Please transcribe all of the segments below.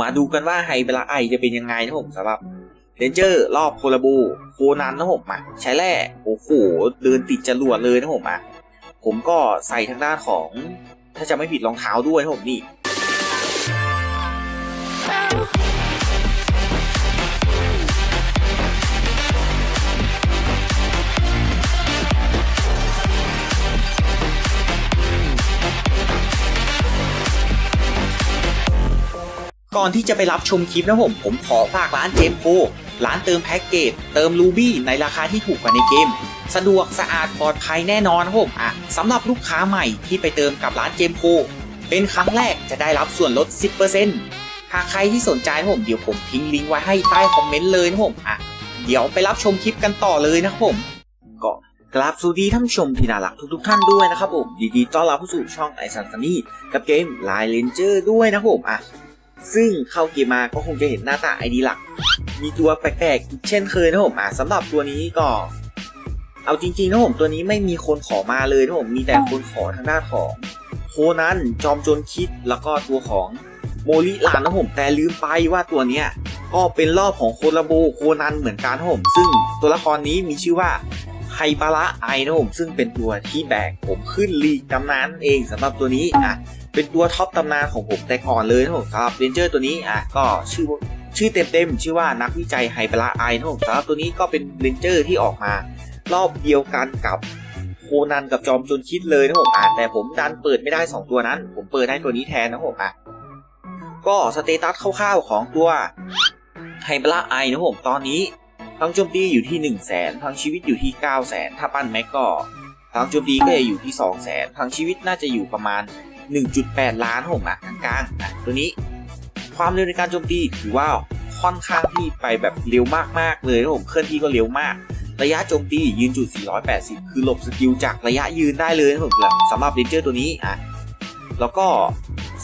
มาดูกันว่าไฮเบลาไอจะเป็นยังไงนะผมสำหรับเรนเจอร์รอบโคลาบูโคนันนะผมอะใช้แร่โอ้โหเดินติดจรวดเลยนะผมอะผมก็ใส่ทางด้านของ ถ้าจะไม่ผิดรองเท้าด้วยนะผมนี่ ก่อนที่จะไปรับชมคลิปนะผมผมขอฝากร้านเจมโ o ร้านเติมแพ็กเกจเติมรูบี้ในราคาที่ถูกกว่าในเกม สะดวกสะอาดปลอดภัยแน่นอนนะผมอะสำหรับลูกค้าใหม่ที่ไปเติมกับร้านเจมโ o เป็นครั้งแรกจะได้รับส่วนลด 10%หากใครที่สนใจผมเดี๋ยวผมทิ้งลิงก์ไว้ให้ใต้คอมเมนต์เลยนะผมอะเดี๋ยวไปรับชมคลิปกันต่อเลยนะครับผมก็กราบสวัสดีท่านผู้ชมที่น่ารักทุกๆท่านด้วยนะครับผมดีๆต้อนรับเข้าสู่ช่องไอซันซันนี่กับเกมไลน์เลนเจอร์ด้วยนะครับผมอะ ซึ่งเข้าเกมมาก็คงจะเห็นหน้าตาไอดีหลัก มีตัวแปลกๆ เช่นเคยนะผมอะสำหรับตัวนี้ก็ เอาจริงๆนะผมตัวนี้ไม่มีคนขอมาเลยนะผมมีแต่คนขอทางด้านของโคนันจอมโจรคิดแล้วก็ตัวของโมลิลานนะผมแต่ลืมไปว่าตัวเนี้ยก็เป็นรอบของโคลาโบโคนันเหมือนกันนะผมซึ่งตัวละครนี้มีชื่อว่าไฮบาระไอนะผมซึ่งเป็นตัวที่แบกผมขึ้นลีกตำนานเองสำหรับตัวนี้อะ เป็นตัวท็อปตำนานของผมแต่ก่อนเลยนะผมสำหรับเรนเจอร์ตัวนี้อะก็ชื่อชื่อเต็มๆชื่อว่านักวิจัยไฮเปลาไอนะผมสำหรับตัวนี้ก็เป็นเรนเจอร์ที่ออกมา รอบเดียวกันกับโคนันกับจอมโจนคิดเลยนะผมอะแต่ผมดันเปิดไม่ได้ 2 ตัวนั้น ผมเปิดได้ตัวนี้แทนนะผมอะก็สเตตัสคร่าวๆของตัวไฮเปลาไอนะผมตอนนี้พลังโจมตีอยู่ที่ 1 0 0 0 0แสนพังชีวิตอยู่ที่ 9 0 0 0 0 0ถ้าปั้นแม็กก็พลังโจมตีก็จะอยู่ที่ 2 0 0 0 0 0พลังชีวิตน่าจะอยู่ประมาณ 1.8 ล้านผมอะกลางๆนะตัวนี้ความเร็วในการโจมตีถือว่าค่อนข้างที่ไปแบบเร็วมากๆเลยนะผมเคลื่อนที่ก็เร็วมาก ระยะโจมตียืนจุด 480 คือหลบสกิลจากระยะยืนได้เลยนะผมสำหรับเรนเจอร์ตัวนี้อะแล้วก็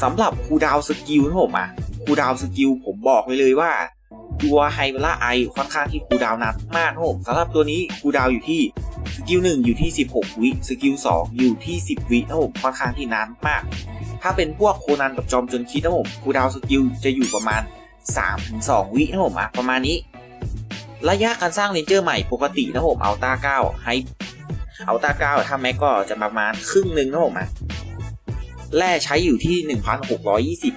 สำหรับคูดาวสกิลนะผมอะคูดาวสกิลผมบอกไว้เลยว่าตัวไฮเวล่าไอค่อนข้างที่คูดาวน์นานมากนะผมสำหรับตัวนี้คูดาวอยู่ที่ สกิลหนึ่งอยู่ที่ 16 วิสกิลสองอยู่ที่ 10 วินะผมค่อนข้างที่นานมาก ถ้าเป็นพวกโคนันกับจอมจนคิดนะผมคูดาวสกิลจะอยู่ประมาณ 3-2 วินะผมอะประมาณนี้ ระยะการสร้างเรนเจอร์ใหม่ปกตินะผมเอาตาเก้าให้เอาตาเก้าถ้าแม็กก็จะประมาณครึ่งหนึ่งนะผมอะแร่ใช้อยู่ที่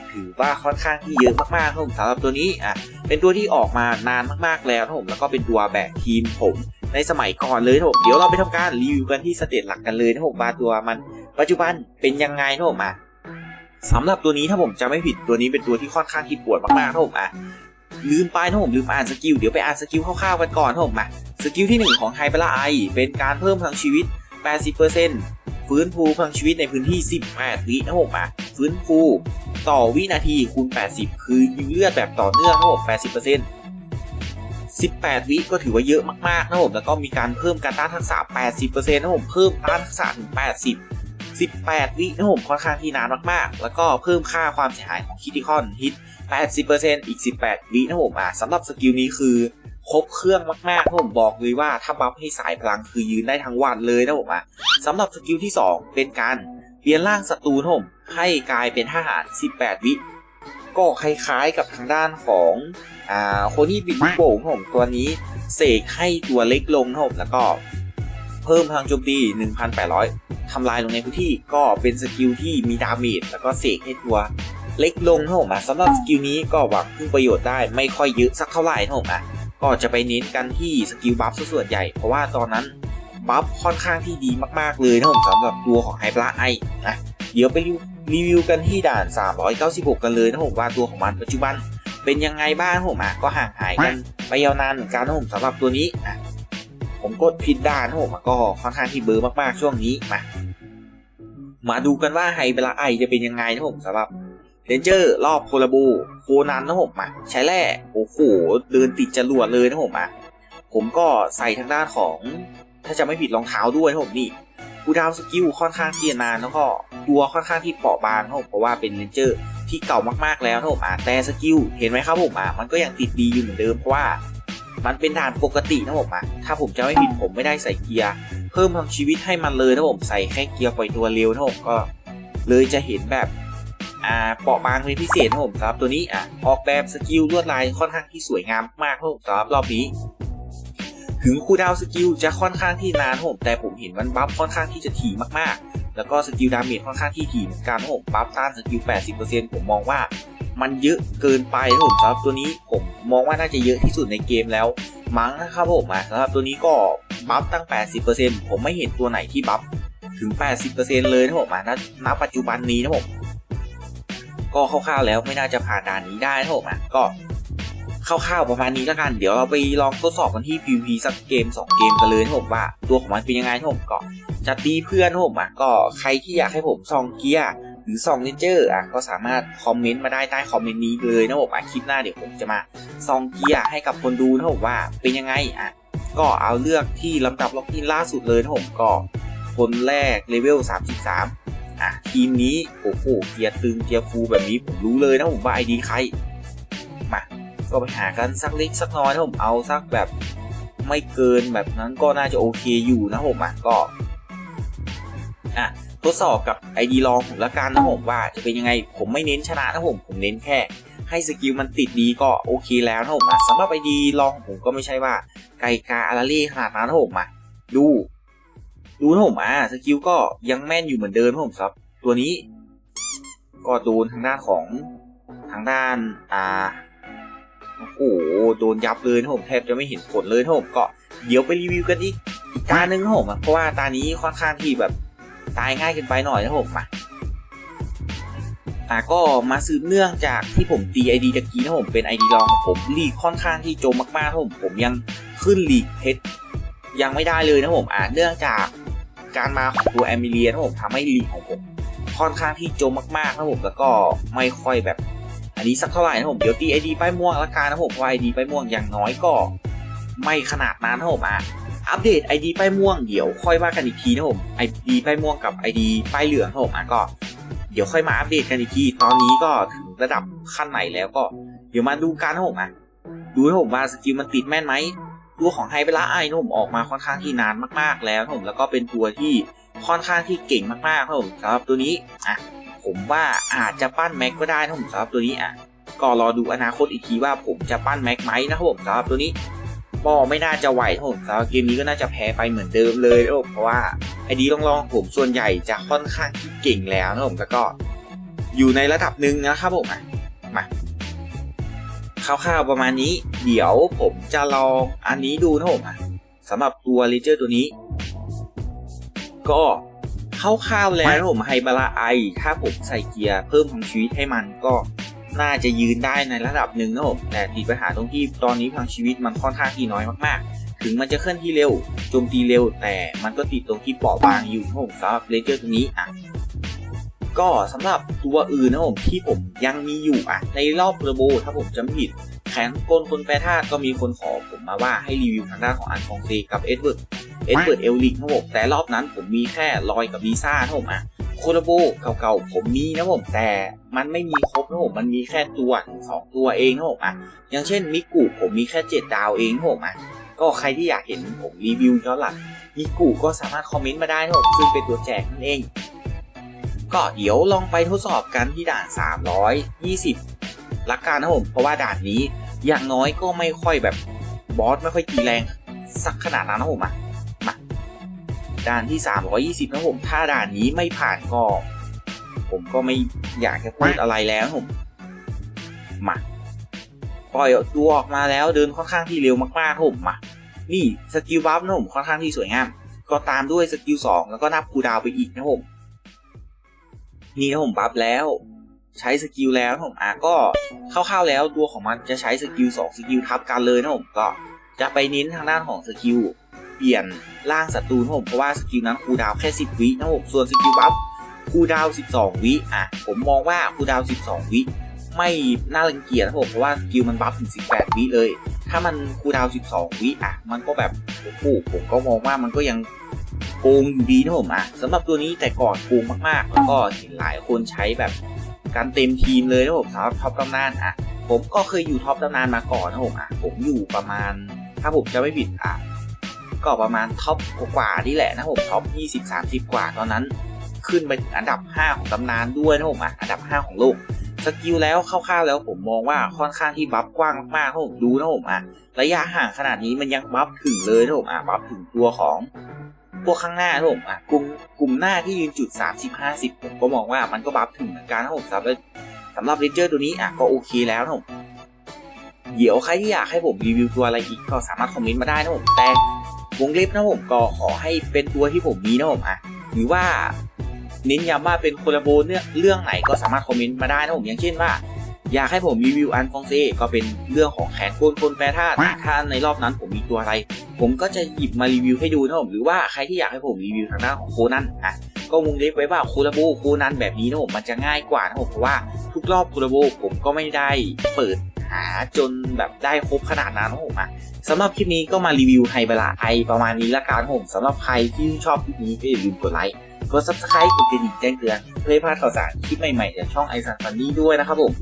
1,620 ถือว่าค่อนข้างที่เยอะมากๆนะผมสำหรับตัวนี้อะเป็นตัวที่ออกมานานมากๆแล้วนะผมแล้วก็เป็นตัวแบกทีมผม ในสมัยก่อนเลยนะผมเดี๋ยวเราไปทำการรีวิวกันที่สเตจหลักกันเลยนะผมว่าตัวมัน ปัจจุบันเป็นยังไงนะผมอะสำหรับตัวนี้ถ้าผมจะไม่ผิดตัวนี้เป็นตัวที่ค่อนข้างที่ปวดมากๆนะผมอะลืมไปนะผมลืมอ่านสกิลเดี๋ยวไปอ่านสกิลคร่าวๆกันก่อนนะผมมาสกิลที่ 1 ของไฮเปอร์ไอเป็นการเพิ่มพลังชีวิต 80%ฟื้นฟูพลังชีวิตในพื้นที่ 18 วินะผมอะฟื้นฟู ต่อวินาทีคูณ 80 คือยิงเลือดแบบต่อเนื่องนะผม80% 18 วิก็ถือว่าเยอะมากๆนะผมแล้วก็มีการเพิ่มการต้านทักษะ 80%นะผมเพิ่มต้านทักษะถึง 80 18 วินะผมค่อนข้างที่นานมากๆ แล้วก็เพิ่มค่าความเสียหายของคิติคอนฮิต 80%อีก 18 วินะผมอะสำหรับสกิลนี้คือครบเครื่องมากๆนะผมบอกเลยว่าถ้าบัฟให้สายพลังคือยืนได้ทั้งวันเลยนะผมอะสำหรับสกิลที่ 2 เป็นการเปลี่ยนร่างศัตรูนะผมให้กลายเป็นทหาร 18 วิ ก็คล้ายๆกับทางด้านของอ่าคนี่บิดโป่งผมตัวนี้เสกให้ตัวเล็กลงนะผมแล้วก็เพิ่มพลังโจมตี 1,800 ทำลายลงในพื้นที่ก็เป็นสกิลที่มีดาเมจแล้วก็เสกให้ตัวเล็กลงนะผมอะสำหรับสกิลนี้ก็หวังพึ่งประโยชน์ได้ไม่ค่อยเยอะสักเท่าไหร่นะผมอะก็จะไปเน้นกันที่สกิลบัฟส่วนใหญ่ เพราะว่าตอนนั้นบัฟค่อนข้างที่ดีมากๆเลยนะผมสำหรับตัวของไฮปลาไอนะเดี๋ยวไป รีวิวกันที่ด่าน 396 กันเลยนะผมว่าตัวของมันปัจจุบัน เป็นยังไงบ้างผมอะก็ห่างหายกันไปยาวนานเหมือนกันนะผมสำหรับตัวนี้อะผมกดผิดด้านนะผมอะก็ค่อนข้างที่เบอร์มากๆช่วงนี้มามาดูกันว่าไฮเบลาไอจะเป็นยังไงนะผมสำหรับเรนเจอร์รอบโคลาบูโคนันนะผมอะใช้แร่โอ้โหเดินติดจรวดเลยนะผมอะผมก็ใส่ทางด้านของ ถ้าจะไม่ผิดรองเท้าด้วยนะผมนี่ คูดาวสกิลค่อนข้างที่จะนานแล้วก็ตัวค่อนข้างที่เปราะบางนะผมเพราะว่าเป็นเรนเจอร์ที่เก่ามากๆแล้วนะผมอะแต่สกิลเห็นไหมครับผมอะมันก็ยังติดดีอยู่เหมือนเดิมเพราะว่ามันเป็นด่านปกตินะผมอะถ้าผมจะไม่ผิดผมไม่ได้ใส่เกียร์ เพิ่มพลังชีวิตให้มันเลยนะผมใส่แค่เกียร์ปล่อยตัวเร็วนะผมก็ เลยจะเห็นแบบอ่าเปราะบางเป็นพิเศษนะครับผมสำหรับตัวนี้อะออกแบบสกิลลวดลายค่อนข้างที่สวยงามมากนะครับผมสำหรับรอบนี้ ถึงคูดาวสกิลจะค่อนข้างที่นานผมแต่ผมเห็นมันบัฟค่อนข้างที่จะถี่มากๆ แล้วก็สกิลดาเมจค่อนข้างที่ถี่เหมือนกันนะครับผมบัฟต้านสกิล 80%ผมมองว่ามันเยอะเกินไปนะครับผมสำหรับตัวนี้ผมมองว่าน่าจะเยอะที่สุดในเกมแล้วมั้งนะครับผมอะสำหรับตัวนี้ก็บัฟตั้ง 80%ผมไม่เห็นตัวไหนที่บัฟถึง 80%เลยนะผมอะณปัจจุบันนี้นะผมก็คร่าวๆแล้วไม่น่าจะผ่านด่านนี้ได้นะผมก็ คร่าวๆประมาณนี้แล้วกัน เดี๋ยวเราไปลองทดสอบกันที่ PVP สักเกม 2 เกมกันเลยนะผมว่า ตัวของมันเป็นยังไงนะผมก็จะตีเพื่อนนะผมอะก็ใครที่อยากให้ผมซองเกียร์หรือซองเลนเจอร์อะก็สามารถคอมเมนต์มาได้ใต้คอมเมนต์นี้เลยนะผมอะคลิปหน้าเดี๋ยวผมจะมาซองเกียร์ให้กับคนดูนะผมว่าเป็นยังไงอะก็เอาเลือกที่ลำดับล็อกอินล่าสุดเลยนะผมก็คนแรกเลเวล 33 อะทีมนี้โอ้โหเกียร์ตึงเกียร์ฟูแบบนี้ผมรู้เลยนะผมว่าไอดีใคร ก็ไปหากันสักเล็กสักน้อยนะผมเอาสักแบบไม่เกินแบบนั้นก็น่าจะโอเคอยู่นะผมอะก็อะทดสอบกับไอดีลองผมละกันนะผมว่าจะเป็นยังไงผมไม่เน้นชนะนะผมผมเน้นแค่ ให้สกิลมันติดดีก็โอเคแล้วนะผมอะสำหรับไอดีลองของผมก็ไม่ใช่ว่าไกลกาอาราเล่ขนาดนั้นนะผมอะดูดูนะผมอะสกิลก็ยังแม่นอยู่เหมือนเดิมนะผมครับ ตัวนี้ก็โดนทางด้านของทางด้านอ่า โอ้โหโดนยับเลยนะผมแทบจะไม่เห็นผลเลยนะผมก็เดี๋ยวไปรีวิวกันอีกอีกตาหนึ่งนะผมเพราะว่าตานี้ค่อนข้างที่แบบตายง่ายเกินไปหน่อยนะผมมาอะก็มาสืบเนื่องจากที่ผมตีไอดีตะกี้นะผมเป็นไอดีรองของผมลีกค่อนข้างที่โจมมากๆนะผมผมยังขึ้นลีกเพชรยังไม่ได้เลยนะผมอะเนื่องจากการมาของตัวแอมิเลียนะผมทำให้ลีกของผมค่อนข้างที่โจมมากๆนะผมแล้วก็ไม่ค่อยแบบ อันนี้สักเท่าไหร่นะผมเดี๋ยวตีไอดีป้ายม่วงละกันนะผมเพราะไอดีป้ายม่วงอย่างน้อยก็ ไม่ขนาดนั้นนะผมอะอัปเดตไอดีป้ายม่วงเดี๋ยวค่อยว่ากันอีกทีนะผมไอดีป้ายม่วงกับไอดีป้ายเหลืองนะผมอะก็ เดี๋ยวค่อยมาอัปเดตกันอีกทีตอนนี้ก็ถึงระดับขั้นไหนแล้วก็ เดี๋ยวมาดูกันนะผมอะดูนะผมว่าสกิลมันติดแม่นไหมตัวของไฮเบล่าไอนะผมออกมาค่อนข้างที่นานมากๆแล้วนะผมแล้วก็เป็นตัวที่ค่อนข้างที่เก่งมากๆนะผมสำหรับตัวนี้อะ ผมว่าอาจจะปั้นแม็กก็ได้นะผมสำหรับตัวนี้อะก็รอดูอนาคตอีกทีว่าผมจะปั้นแม็กไหมนะครับผมสำหรับตัวนี้ก็ไม่น่าจะไหวนะผมสำหรับเกมนี้ก็น่าจะแพ้ไปเหมือนเดิมเลยนะผมเพราะว่าไอดีลองๆผมส่วนใหญ่จะค่อนข้างเก่งแล้วนะผมแล้วก็อยู่ในระดับหนึ่งนะครับผมอะมาคร่าวๆประมาณนี้ เดี๋ยวผมจะลองอันนี้ดูนะผมอะสำหรับตัวเลเจอร์ตัวนี้ ก็ คร่าวๆแล้วนะผมไฮบาราไอ ถ้าผมใส่เกียร์เพิ่มพลังชีวิตให้มันก็น่าจะยืนได้ในระดับหนึ่งนะผมแต่ติดปัญหาตรงที่ตอนนี้พลังชีวิตมันค่อนข้างที่น้อยมากๆ ถึงมันจะเคลื่อนที่เร็วโจมตีเร็ว แต่มันก็ติดตรงที่เปราะบางอยู่นะผมสำหรับเลเจอร์ตัวนี้อะก็สำหรับตัวอื่นนะผมที่ผมยังมีอยู่อะในรอบเทอร์โบถ้าผมจำผิดแขนกลคนแปรธาตุก็มีคนขอผมมาว่าให้รีวิวทางด้านของอันฟองเซกับเอ็ดเวิร์ด เอ็ดเวิร์ดเอลลิกนะผมแต่รอบนั้นผมมีแค่ลอยกับลิซ่านะผมอะโคโรโบเก่าๆผมมีนะผมแต่มันไม่มีครบนะผมมันมีแค่ตัวสองตัวเองนะผมอะอย่างเช่นมิกุผมมีแค่เจ็ดดาวเองนะผมอะก็ใครที่อยากเห็นผมรีวิวย้อนหลังมิกุก็สามารถคอมเมนต์มาได้นะผมซึ่งเป็นตัวแจกนั่นเอง ก็เดี๋ยวลองไปทดสอบกันที่ด่าน 320ละกันนะผมเพราะว่าด่านนี้อย่างน้อยก็ไม่ค่อยแบบบอสไม่ค่อยตีแรงสักขนาดนั้นนะผมอะ ด่านที่ 320นะผมถ้าด่านนี้ไม่ผ่านก็ผมก็ไม่อยากจะพูดอะไรแล้วผมมาปล่อยตัวออกมาแล้วเดินค่อนข้างที่เร็วมากๆผมมานี่สกิลบัฟนะผมค่อนข้างที่สวยงาม ก็ตามด้วยสกิล2แล้วก็นับคูดาวไปอีกนะผมนี่นะผมบัฟแล้ว ใช้สกิลแล้วนะผมอะก็คร่าๆแล้วตัวของมันจะใช้สกิล2สกิลทับกันเลยนะผมก็จะไปเน้นทางด้านของสกิล เปลี่ยนร่างศัตรูนะผมเพราะว่าสกิลนั้นคูดาวแค่ 10 วินะผมส่วนสกิลบัฟคูดาว 12 วิอะผมมองว่าคูดาว 12 วิไม่น่ารังเกียจนะผมเพราะว่าสกิลมันบัฟถึง 18 วิเลย ถ้ามันคูดาว 12 วิอะมันก็แบบโอ้โหผมก็มองว่ามันก็ยังโกงอยู่ดีนะผมอะสำหรับตัวนี้แต่ก่อนโกงมากๆ แล้วก็เห็นหลายคนใช้แบบการเต็มทีมเลยนะผมสำหรับท็อปตำนานอะผมก็เคยอยู่ท็อปตำนานมาก่อนนะผมอะผมอยู่ประมาณ ถ้าผมจะไม่ผิดอะ ก็ประมาณท็อปกว่านี่แหละนะผมท็อป20 30 กว่าตอนนั้น ขึ้นไปถึงอันดับ 5 ของตำนานด้วยนะผมอะอันดับ 5 ของโลกสกิลแล้วคร่าวๆแล้วผมมองว่าค่อนข้างที่บัฟกว้างมากๆนะผมดูนะผมอะระยะห่างขนาดนี้มันยังบัฟถึงเลยนะผมอะบัฟถึงตัวของพวกข้างหน้านะผมอะกลุ่มกลุ่มหน้าที่ยืนจุด 30 50 ผมก็มองว่ามันก็บัฟถึงเหมือนกันนะผมสำหรับสำหรับเรนเจอร์ตัวนี้อะก็โอเคแล้วนะผมเดี๋ยวใครที่อยากให้ผมรีวิวตัวอะไรอีกก็สามารถคอมเมนต์มาได้นะผมแต่ วงเล็บนะผมก็ขอให้เป็นตัวที่ผมมีนะผมอะหรือว่าเน้นย้ำว่าเป็นโคลาโบเรื่อเรื่องไหนก็สามารถคอมเมนต์มาได้นะผมอย่างเช่นว่า อยากให้ผมรีวิวอันฟองเซก็เป็นเรื่องของแขนโกนคนแปรธาตุถ้าในรอบนั้นผมมีตัวอะไร ผมก็จะหยิบมารีวิวให้ดูนะผมหรือว่าใครที่อยากให้ผมรีวิวทางด้านของโคนันอะก็วงเล็บไว้ว่าโคลาโบโคนันแบบนี้นะผมมันจะง่ายกว่านะผมเพราะว่าทุกรอบโคลาโบผมก็ไม่ได้เปิด หาจนแบบได้ครบขนาดนั้นนะผมอะสำหรับคลิปนี้ก็มารีวิวไฮเบลาไอประมาณนี้ละกันผมสำหรับใครที่ชอบคลิปนี้ก็อย่าลืมกดไลค์กด subscribe กดกระดิ่งแจ้งเตือนเพื่อไม่พลาดข่าวสารคลิปใหม่ๆจากช่องไอซันฟันนี่ด้วยนะครับผม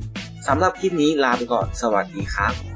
สำหรับคลิปนี้ลาไปก่อนสวัสดีครับ